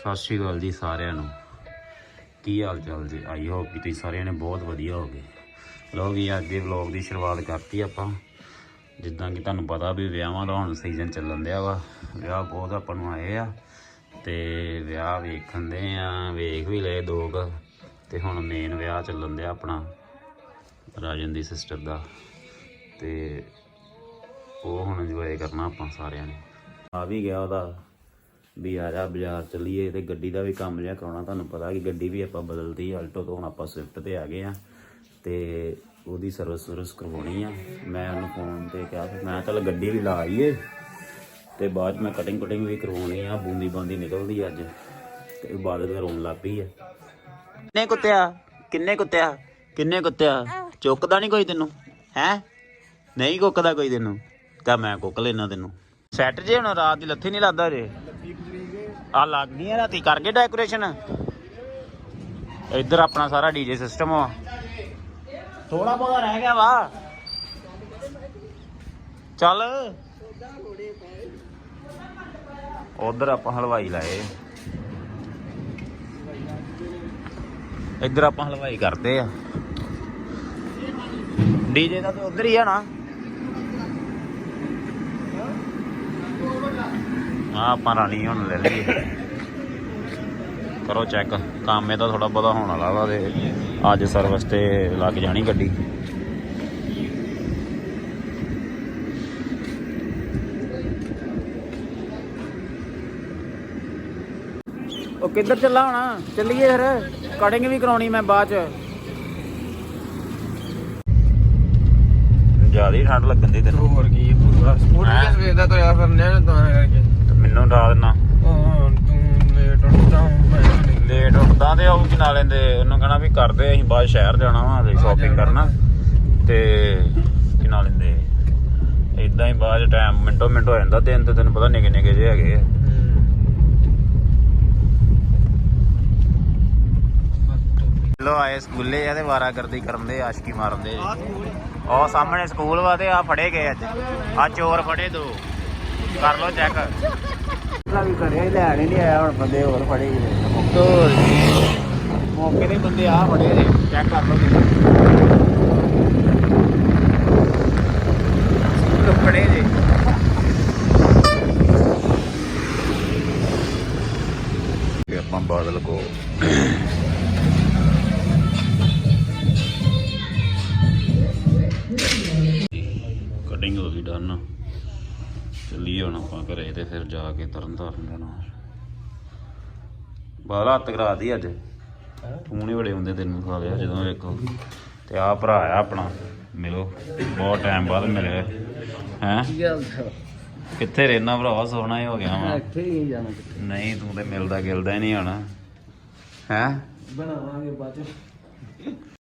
ਸਤਿ ਸ਼੍ਰੀ ਅਕਾਲ ਜੀ ਸਾਰਿਆਂ ਨੂੰ। ਕੀ ਹਾਲ ਚਾਲ ਜੀ? ਆਈ ਹੋਪ ਕਿ ਤੁਸੀਂ ਸਾਰਿਆਂ ਨੇ ਬਹੁਤ ਵਧੀਆ ਹੋਗੇ। ਲੋ ਵੀ ਅੱਜ ਦੇ ਵਲੌਗ ਦੀ ਸ਼ੁਰੂਆਤ ਕਰਤੀ ਆਪਾਂ। ਜਿੱਦਾਂ ਕਿ ਤੁਹਾਨੂੰ ਪਤਾ ਵੀ ਵਿਆਹਾਂ ਦਾ ਹੁਣ ਸੀਜ਼ਨ ਚੱਲਣ ਦਿਆ ਵਾ। ਵਿਆਹ ਬਹੁਤ ਆਪਾਂ ਨੂੰ ਆਏ ਆ। ਤੇ ਵਿਆਹ ਵੇਖਣ ਦੇ ਆ, ਵੇਖ ਵੀ ਲਏ ਦੋ ਕੁ ਤੇ ਹੁਣ ਮੇਨ ਵਿਆਹ ਚੱਲਣ ਦਿਆ ਆਪਣਾ, ਰਾਜਨ ਦੀ ਸਿਸਟਰ ਦਾ। ਤੇ ਉਹ ਹੁਣ ਇੰਜੋਏ ਕਰਨਾ ਆਪਾਂ ਸਾਰਿਆਂ ਨੇ। ਆ ਵੀ ਗਿਆ ਉਹਦਾ। ਵੀ ਆ ਜਾ ਬਾਜ਼ਾਰ ਚੱਲੀਏ ਤੇ ਗੱਡੀ ਦਾ ਵੀ ਕੰਮ ਜਿਹਾ ਕਰਾਉਣਾ, ਤੁਹਾਨੂੰ ਪਤਾ ਕਿ ਗੱਡੀ ਵੀ ਆਪਾਂ ਬਦਲਦੀ ਆਲਟੋ ਤੋਂ ਹੁਣ ਆਪਾਂ ਸਵਿਫਟ ਤੇ ਆ ਗਏ ਆ ਤੇ ਉਹਦੀ ਸਰਵਿਸ ਸਰਵਿਸ ਕਰਵਾਉਣੀ ਆ। ਮੈਂ ਉਹਨੂੰ ਫੋਨ ਤੇ ਕਿਹਾ ਮੈਂ ਚੱਲ ਗੱਡੀ ਵੀ ਲਾ ਆਈਏ ਤੇ ਬਾਅਦ 'ਚ ਮੈਂ ਕਟਿੰਗ ਕਟਿੰਗ ਵੀ ਕਰਵਾਉਣੀ ਆ, ਬੂੰਦੀ ਬਾਂਦੀ ਨਿਕਲਦੀ ਅੱਜ ਤੇ ਇਬਾਦਤ ਰੋਣ ਲੱਗ ਪਈ ਆ। ਕਿੰਨੇ ਕੁੱਤਿਆ? ਕਿੰਨੇ ਕੁੱਤਿਆ? ਕਿੰਨੇ ਕੁੱਤਿਆ? ਚੁੱਕਦਾ ਨਹੀਂ ਕੋਈ ਤੈਨੂੰ? ਹੈ? ਨਹੀਂ ਕੁੱਕਦਾ ਕੋਈ ਤੈਨੂੰ? ਤਾਂ ਮੈਂ ਕੁੱਕ ਲੈਣਾ ਤੈਨੂੰ। ਸੈੱਟ ਜੇ ਹੁਣ ਰਾਤ ਦੀ ਲੱਥੀ ਨਹੀਂ ਲੱਗਦਾ ਜੇ। ਆ ਲੱਗ ਰਾਤੀ ਕਰ ਗਏ ਡੈਕੋਰੇਸ਼ਨ ਇੱਧਰ ਆਪਣਾ ਸਾਰਾ ਡੀਜੇ ਸਿਸਟਮ ਆ। ਥੋੜਾ ਬਹੁਤਾ ਰਹਿ ਗਿਆ ਵਾ। ਚੱਲ। ਉਧਰ ਆਪਾਂ ਹਲਵਾਈ ਲਾਏ। ਇੱਧਰ ਆਪਾਂ ਹਲਵਾਈ ਕਰਦੇ ਆ। ਡੀਜੇ ਦਾ ਤੇ ਉਧਰ ਹੀ ਆ ਨਾ। ਆ ਆਪਾਂ ਰਾਣੀ ਹੁਣ ਲੈ ਲਈਏ। ਕਰੋ ਚੈੱਕ ਕੰਮ ਇਹਦਾ ਥੋੜਾ ਬਹੁਤਾ ਹੋਣ ਵਾਲਾ ਵਾ ਤੇ ਅੱਜ ਸਰਵਿਸ ਤੇ ਲੱਗ ਜਾਣੀ ਗੱਡੀ। ਉਹ ਕਿੱਧਰ ਚੱਲਾ ਹੋਣਾ? ਚੱਲੀਏ ਫਿਰ। ਕਟਿੰਗ ਵੀ ਕਰਾਉਣੀ ਮੈਂ ਬਾਅਦ ਚ। ਜ਼ਿਆਦਾ ਠੰਡ ਲੱਗਣ ਦੀ ਤੈਨੂੰ। ਹੋਰ ਕੀ ਪੂਰਾ। ਹੈਂ? ਕਿਸ ਵੇਲੇ ਦਾ ਤੋਇਆ ਫਿਰਨੇ ਆ ਤਾਂ ਕਰਕੇ? ਤੇ ਮੈਨੂੰ ਡਾ ਦੇਣਾ ਉਹ ਤੂੰ ਲੇਟ ਉੱਠਦਾ ਮੈਂ ਲੇਟ ਉੱਠਦਾ ਤੇ ਉਹ ਕੀ ਨਾ ਲੈਂਦੇ ਉਹਨੂੰ ਕਹਣਾ ਵੀ ਕਰਦੇ ਅਸੀਂ ਬਾਅਦ ਸ਼ਹਿਰ ਜਾਣਾ ਵਾ ਤੇ ਸ਼ਾਪਿੰਗ ਕਰਨਾ। ਤੇ। ਕੀ ਨਾ ਲੈਂਦੇ ਇਦਾਂ ਹੀ ਬਾਅਦ ਟਾਈਮ ਮਿੰਟੋ ਮਿੰਟ ਹੋ ਜਾਂਦਾ ਦਿਨ ਤੇ ਤੈਨੂੰ ਪਤਾ ਨਿੱਕੇ ਨਿੱਕੇ ਜਿਹੇ ਹੈਗੇ ਆ। ਲੋ ਆਏ ਸਕੂਲੇ ਆ ਤੇ ਵਾਰਾ ਕਰਦੀ ਆਸ਼ਕੀ ਮਾਰਨ ਦੇ। ਉਹ ਸਾਹਮਣੇ ਸਕੂਲ ਵਾ ਤੇ ਆ ਫੜੇ ਗਏ ਅੱਜ। ਆ ਚੋਰ ਫੜੇ ਦੋ। ਕਰ ਲੋ ਚੈੱਕ ਵੀ ਕਰਿਆ ਹੀ ਲੈਣ ਹੀ ਨਹੀਂ ਆਇਆ ਹੁਣ ਬੰਦੇ ਹੋਰ ਫੜੇ ਗਏ ਮੌਕੇ ਦੇ ਬੰਦੇ ਆ ਫੜੇ ਨੇ ਚੈੱਕ ਕਰ ਲੋ ਸਕੂਲ ਫੜੇ ਜੇ ਆਪਾਂ ਬਾਦਲ ਕੋ ਚੱਲੀਏ ਹੁਣ ਆਪਾਂ ਘਰੇ ਤੇ ਫਿਰ ਜਾ ਕੇ ਤਰਨ ਤਾਰਨ ਜਾਣਾ ਬਾਲਾ ਹੱਥ ਕਰਾਤੀ ਅੱਜ। ਤੂੰ ਨਹੀਂ ਬੜੇ ਹੁੰਦੇ ਤੈਨੂੰ ਖਾ ਲਿਆ ਜਦੋਂ ਵੇਖੋ ਤੇ ਆ ਭਰਾ ਆ ਆਪਣਾ ਮਿਲੋ। ਬਹੁਤ ਟਾਈਮ ਬਾਅਦ ਮਿਲੇ। ਹੈ? ਕਿੱਥੇ ਰਹਿਣਾ ਭਰਾਵਾ ਸੋਹਣਾ ਹੀ ਹੋ ਗਿਆ ਵਾ। ਇੱਥੇ ਹੀ ਜਾਣਾ ਨਹੀਂ ਤੂੰ ਤੇ ਮਿਲਦਾ ਗਿਲਦਾ ਹੀ ਨਹੀਂ ਹੋਣਾ। ਹੈ? ਬਣਾਵਾਂਗੇ ਬਾਅਦ ਚ।